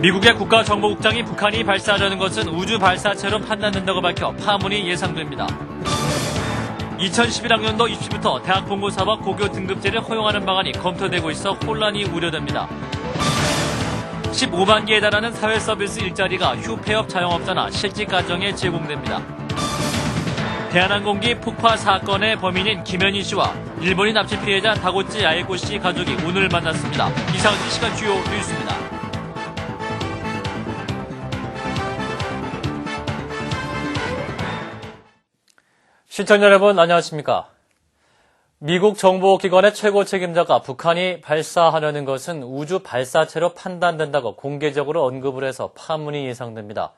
미국의 국가정보국장이 북한이 발사하려는 것은 우주 발사체로 판단된다고 밝혀 파문이 예상됩니다. 2011학년도 입시부터 대학 본고사와 고교 등급제를 허용하는 방안이 검토되고 있어 혼란이 우려됩니다. 15만 개에 달하는 사회 서비스 일자리가 휴폐업 자영업자나 실직 가정에 제공됩니다. 대한항공기 폭파 사건의 범인인 김현희 씨와 일본인 납치 피해자 다고치 야에코 씨 가족이 오늘 만났습니다. 이상은 이 시간 주요 뉴스입니다. 시청자 여러분 안녕하십니까? 미국 정보기관의 최고 책임자가 북한이 발사하려는 것은 우주 발사체로 판단된다고 공개적으로 언급을 해서 파문이 예상됩니다.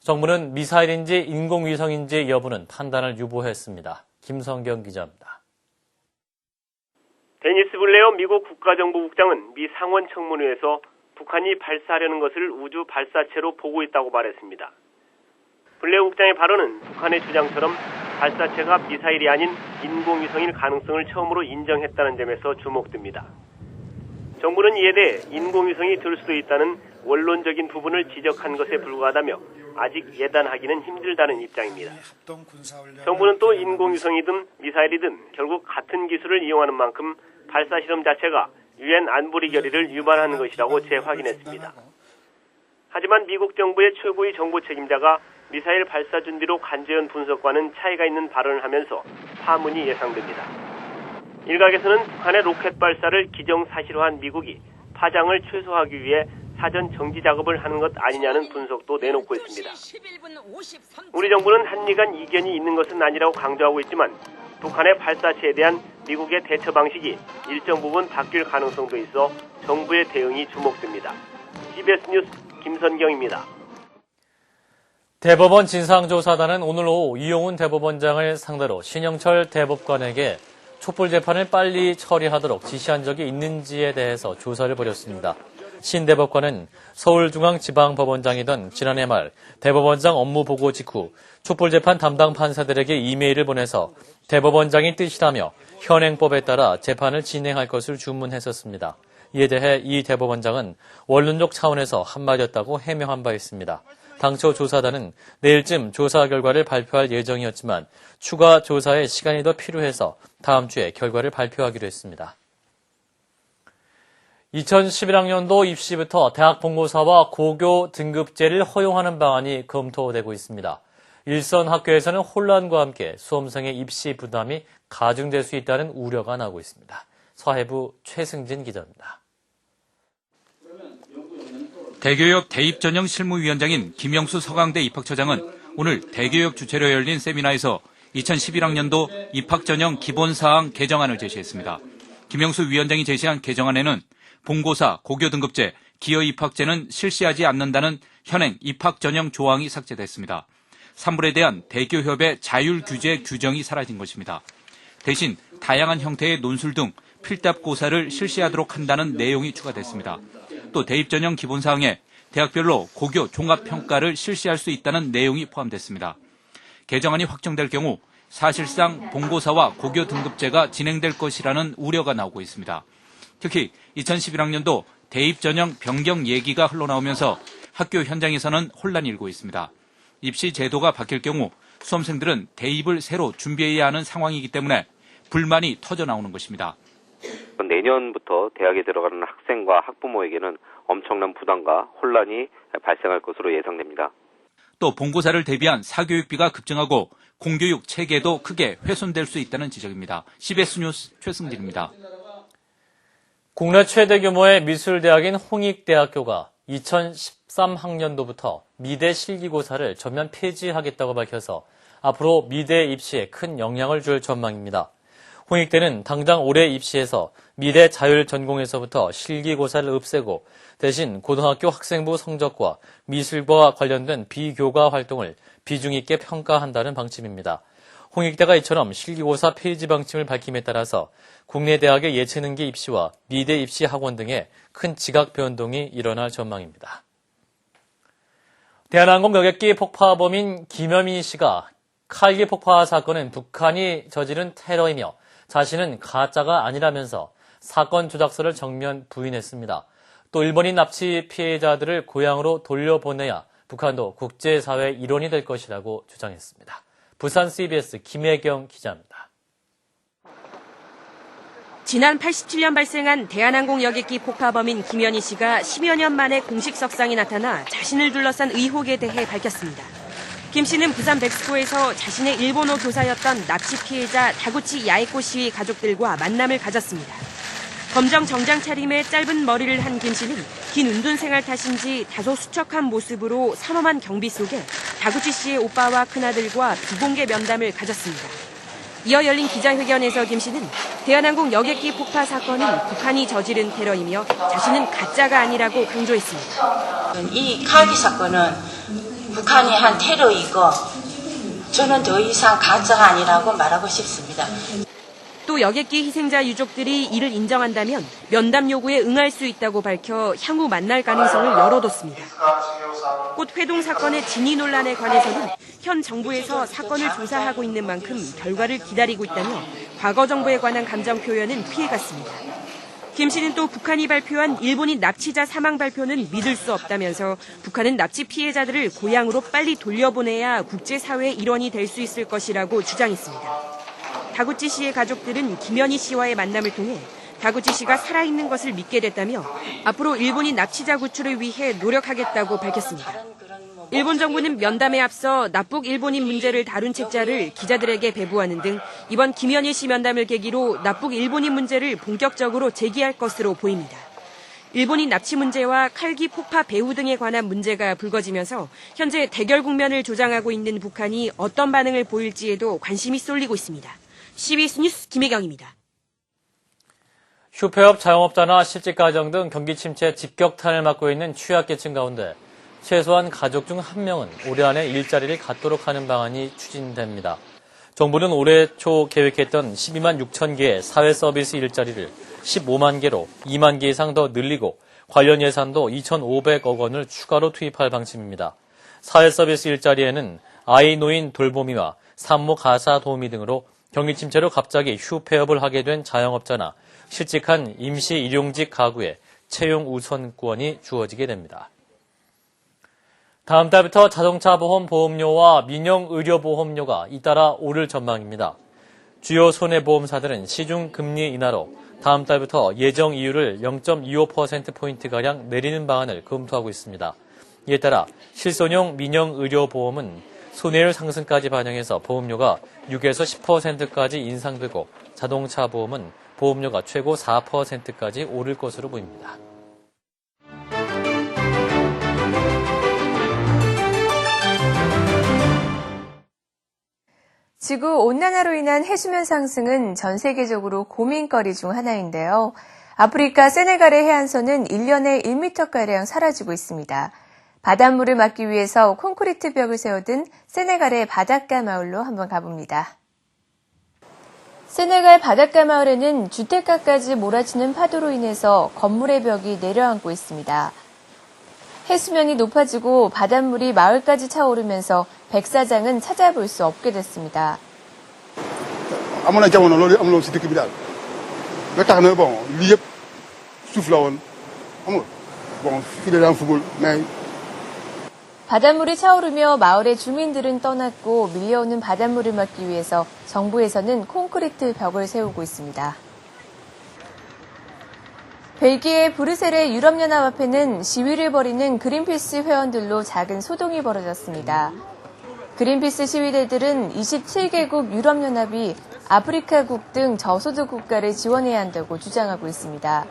정부는 미사일인지 인공위성인지 여부는 판단을 유보했습니다. 김성경 기자입니다. 데니스 블레어 미국 국가정보국장은 미 상원 청문회에서 북한이 발사하려는 것을 우주 발사체로 보고 있다고 말했습니다. 블레어 국장의 발언은 북한의 주장처럼 발사체가 미사일이 아닌 인공위성일 가능성을 처음으로 인정했다는 점에서 주목됩니다. 정부는 이에 대해 인공위성이 될 수도 있다는 원론적인 부분을 지적한 것에 불과하다며 아직 예단하기는 힘들다는 입장입니다. 정부는 또 인공위성이든 미사일이든 결국 같은 기술을 이용하는 만큼 발사 실험 자체가 유엔 안보리 결의를 위반하는 것이라고 재확인했습니다. 하지만 미국 정부의 최고의 정보 책임자가 미사일 발사 준비로 간재현 분석과는 차이가 있는 발언을 하면서 파문이 예상됩니다. 일각에서는 북한의 로켓 발사를 기정사실화한 미국이 파장을 최소화하기 위해 사전 정지 작업을 하는 것 아니냐는 분석도 내놓고 있습니다. 우리 정부는 한미 간 이견이 있는 것은 아니라고 강조하고 있지만 북한의 발사체에 대한 미국의 대처 방식이 일정 부분 바뀔 가능성도 있어 정부의 대응이 주목됩니다. CBS 뉴스 김선경입니다. 대법원 진상조사단은 오늘 오후 이용훈 대법원장을 상대로 신영철 대법관에게 촛불 재판을 빨리 처리하도록 지시한 적이 있는지에 대해서 조사를 벌였습니다. 신 대법관은 서울중앙지방법원장이던 지난해 말 대법원장 업무 보고 직후 촛불 재판 담당 판사들에게 이메일을 보내서 대법원장이 뜻이라며 현행법에 따라 재판을 진행할 것을 주문했었습니다. 이에 대해 이 대법원장은 원론적 차원에서 한말이었다고 해명한 바 있습니다. 당초 조사단은 내일쯤 조사 결과를 발표할 예정이었지만 추가 조사에 시간이 더 필요해서 다음 주에 결과를 발표하기로 했습니다. 2011학년도 입시부터 대학 본고사와 고교 등급제를 허용하는 방안이 검토되고 있습니다. 일선 학교에서는 혼란과 함께 수험생의 입시 부담이 가중될 수 있다는 우려가 나오고 있습니다. 사회부 최승진 기자입니다. 대교역 대입 전형 실무위원장인 김영수 서강대 입학처장은 오늘 대교역 주최로 열린 세미나에서 2011학년도 입학 전형 기본사항 개정안을 제시했습니다. 김영수 위원장이 제시한 개정안에는 본고사, 고교 등급제, 기여 입학제는 실시하지 않는다는 현행 입학 전형 조항이 삭제됐습니다. 산불에 대한 대교협의 자율 규제 규정이 사라진 것입니다. 대신 다양한 형태의 논술 등 필답고사를 실시하도록 한다는 내용이 추가됐습니다. 또 대입 전형 기본 사항에 대학별로 고교 종합 평가를 실시할 수 있다는 내용이 포함됐습니다. 개정안이 확정될 경우 사실상 본고사와 고교 등급제가 진행될 것이라는 우려가 나오고 있습니다. 특히 2011학년도 대입 전형 변경 얘기가 흘러나오면서 학교 현장에서는 혼란이 일고 있습니다. 입시 제도가 바뀔 경우 수험생들은 대입을 새로 준비해야 하는 상황이기 때문에 불만이 터져 나오는 것입니다. 내년부터 대학에 들어가는 학생과 학부모에게는 엄청난 부담과 혼란이 발생할 것으로 예상됩니다. 또 본고사를 대비한 사교육비가 급증하고 공교육 체계도 크게 훼손될 수 있다는 지적입니다. CBS 뉴스 최승진입니다. 국내 최대 규모의 미술대학인 홍익대학교가 2013학년도부터 미대 실기고사를 전면 폐지하겠다고 밝혀서 앞으로 미대 입시에 큰 영향을 줄 전망입니다. 홍익대는 당장 올해 입시에서 미래 자율 전공에서부터 실기고사를 없애고 대신 고등학교 학생부 성적과 미술과 관련된 비교과 활동을 비중 있게 평가한다는 방침입니다. 홍익대가 이처럼 실기고사 폐지 방침을 밝힘에 따라서 국내 대학의 예체능계 입시와 미대 입시 학원 등의 큰 지각 변동이 일어날 전망입니다. 대한항공 여객기 폭파범인 김여민 씨가 칼기 폭파 사건은 북한이 저지른 테러이며 자신은 가짜가 아니라면서 사건 조작서를 정면 부인했습니다. 또 일본인 납치 피해자들을 고향으로 돌려보내야 북한도 국제사회 일원이 될 것이라고 주장했습니다. 부산 CBS 김혜경 기자입니다. 지난 87년 발생한 대한항공 여객기 폭파범인 김현희 씨가 10여 년 만에 공식 석상에 나타나 자신을 둘러싼 의혹에 대해 밝혔습니다. 김 씨는 부산 백스코에서 자신의 일본어 교사였던 납치 피해자 다구치 야에코 씨의 가족들과 만남을 가졌습니다. 검정 정장 차림에 짧은 머리를 한 김 씨는 긴 운동 생활 탓인지 다소 수척한 모습으로 삼엄한 경비 속에 다구치 씨의 오빠와 큰아들과 비공개 면담을 가졌습니다. 이어 열린 기자회견에서 김 씨는 대한항공 여객기 폭파 사건은 북한이 저지른 테러이며 자신은 가짜가 아니라고 강조했습니다. 이 칼기 사건은 북한이 한 테러이고 저는 더 이상 가짜가 아니라고 말하고 싶습니다. 또 여객기 희생자 유족들이 이를 인정한다면 면담 요구에 응할 수 있다고 밝혀 향후 만날 가능성을 열어뒀습니다. 꽃 회동 사건의 진위 논란에 관해서는 현 정부에서 사건을 조사하고 있는 만큼 결과를 기다리고 있다며 과거 정부에 관한 감정 표현은 피해갔습니다. 김 씨는 또 북한이 발표한 일본인 납치자 사망 발표는 믿을 수 없다면서 북한은 납치 피해자들을 고향으로 빨리 돌려보내야 국제사회의 일원이 될 수 있을 것이라고 주장했습니다. 다구치 씨의 가족들은 김현희 씨와의 만남을 통해 다구치 씨가 살아있는 것을 믿게 됐다며 앞으로 일본인 납치자 구출을 위해 노력하겠다고 밝혔습니다. 일본 정부는 면담에 앞서 납북 일본인 문제를 다룬 책자를 기자들에게 배부하는 등 이번 김현희 씨 면담을 계기로 납북 일본인 문제를 본격적으로 제기할 것으로 보입니다. 일본인 납치 문제와 칼기 폭파 배후 등에 관한 문제가 불거지면서 현재 대결 국면을 조장하고 있는 북한이 어떤 반응을 보일지에도 관심이 쏠리고 있습니다. CBS 뉴스 김혜경입니다. 휴폐업 자영업자나 실직가정 등 경기 침체 직격탄을 맞고 있는 취약계층 가운데 최소한 가족 중 한 명은 올해 안에 일자리를 갖도록 하는 방안이 추진됩니다. 정부는 올해 초 계획했던 12만 6천 개의 사회 서비스 일자리를 15만 개로 2만 개 이상 더 늘리고 관련 예산도 2,500억 원을 추가로 투입할 방침입니다. 사회 서비스 일자리에는 아이 노인 돌보미와 산모 가사 도우미 등으로 경기 침체로 갑자기 휴폐업을 하게 된 자영업자나 실직한 임시 일용직 가구에 채용 우선권이 주어지게 됩니다. 다음 달부터 자동차 보험 보험료와 민영 의료 보험료가 잇따라 오를 전망입니다. 주요 손해보험사들은 시중 금리 인하로 다음 달부터 예정 이율을 0.25%포인트가량 내리는 방안을 검토하고 있습니다. 이에 따라 실손용 민영 의료 보험은 손해율 상승까지 반영해서 보험료가 6에서 10%까지 인상되고 자동차 보험은 보험료가 최고 4%까지 오를 것으로 보입니다. 지구 온난화로 인한 해수면 상승은 전 세계적으로 고민거리 중 하나인데요. 아프리카 세네갈의 해안선은 1년에 1m가량 사라지고 있습니다. 바닷물을 막기 위해서 콘크리트 벽을 세워둔 세네갈의 바닷가 마을로 한번 가봅니다. 세네갈 바닷가 마을에는 주택가까지 몰아치는 파도로 인해서 건물의 벽이 내려앉고 있습니다. 해수면이 높아지고 바닷물이 마을까지 차오르면서 백 사장은 찾아볼 수 없게 됐습니다. amoon na jamono loolu am loolu si dëkk bi daal ba tax na bon lii yëpp suuf la woon xam nga bon fii la daan fugul mais 바닷물이 차오르며 마을의 주민들은 떠났고 밀려오는 바닷물을 막기 위해서 정부에서는 콘크리트 벽을 세우고 있습니다. 벨기에 브뤼셀의 유럽연합 앞에는 시위를 벌이는 그린피스 회원들로 작은 소동이 벌어졌습니다. 그린피스 시위대들은 27개국 유럽연합이 아프리카국 등 저소득 국가를 지원해야 한다고 주장하고 있습니다.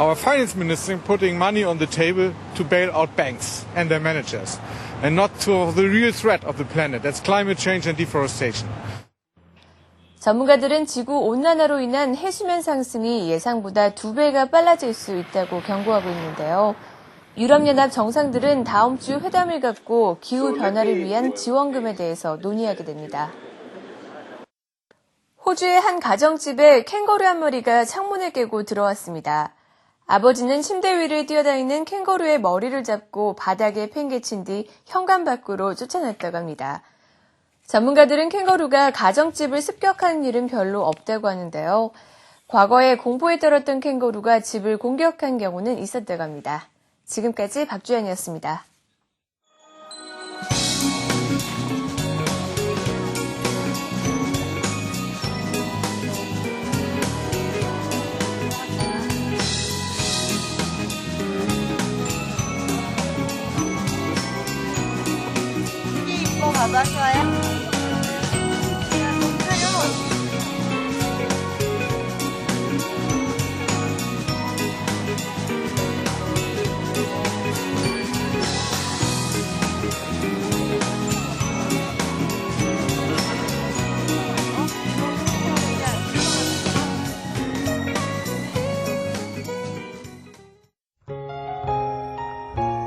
Our finance minister is putting money on the table to bail out banks and their managers, and not to the real threat of the planet. That's climate change and deforestation. 전문가들은 지구 온난화로 인한 해수면 상승이 예상보다 두 배가 빨라질 수 있다고 경고하고 있는데요. 유럽연합 정상들은 다음 주 회담을 갖고 기후 변화를 위한 지원금에 대해서 논의하게 됩니다. 호주의 한 가정집에 캥거루 한 마리가 창문을 깨고 들어왔습니다. 아버지는 침대 위를 뛰어다니는 캥거루의 머리를 잡고 바닥에 팽개친 뒤 현관 밖으로 쫓아냈다고 합니다. 전문가들은 캥거루가 가정집을 습격하는 일은 별로 없다고 하는데요. 과거에 공포에 떨었던 캥거루가 집을 공격한 경우는 있었다고 합니다. 지금까지 박주연이었습니다.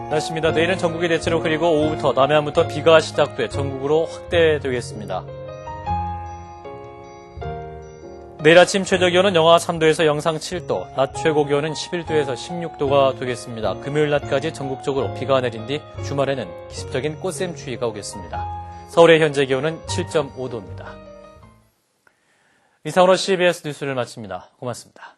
날씨입니다. 내일은 전국이 대체로 흐리고 오후부터 남해안부터 비가 시작돼 전국으로 확대되겠습니다. 내일 아침 최저 기온은 영하 3도에서 영상 7도, 낮 최고 기온은 11도에서 16도가 되겠습니다. 금요일 낮까지 전국적으로 비가 내린 뒤 주말에는 기습적인 꽃샘 추위가 오겠습니다. 서울의 현재 기온은 7.5도입니다. 이상으로 CBS 뉴스를 마칩니다. 고맙습니다.